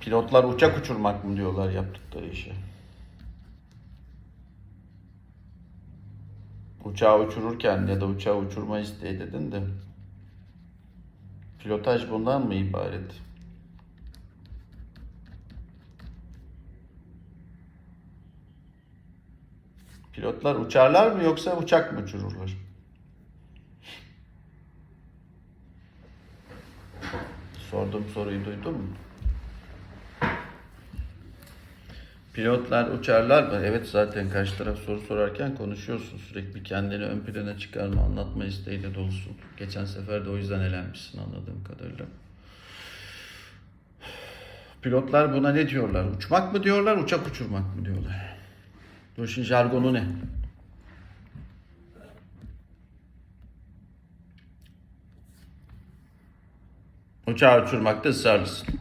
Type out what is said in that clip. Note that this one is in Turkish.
Pilotlar uçak uçurmak mı diyorlar yaptıkları işe? Uçağı uçururken ya da uçağı uçurma isteği dedin de pilotaj bundan mı ibaret? Pilotlar uçarlar mı yoksa uçak mı uçururlar? Sorduğum soruyu duydun mu? Pilotlar uçarlar mı? Evet zaten karşı taraf soru sorarken konuşuyorsun. Sürekli kendini ön plana çıkarma, anlatma isteğiyle dolusun. Geçen sefer de o yüzden elenmişsin anladığım kadarıyla. Pilotlar buna ne diyorlar? Uçmak mı diyorlar, uçak uçurmak mı diyorlar? Bu işin jargonu ne? Uçağı uçurmakta ısrarlısın.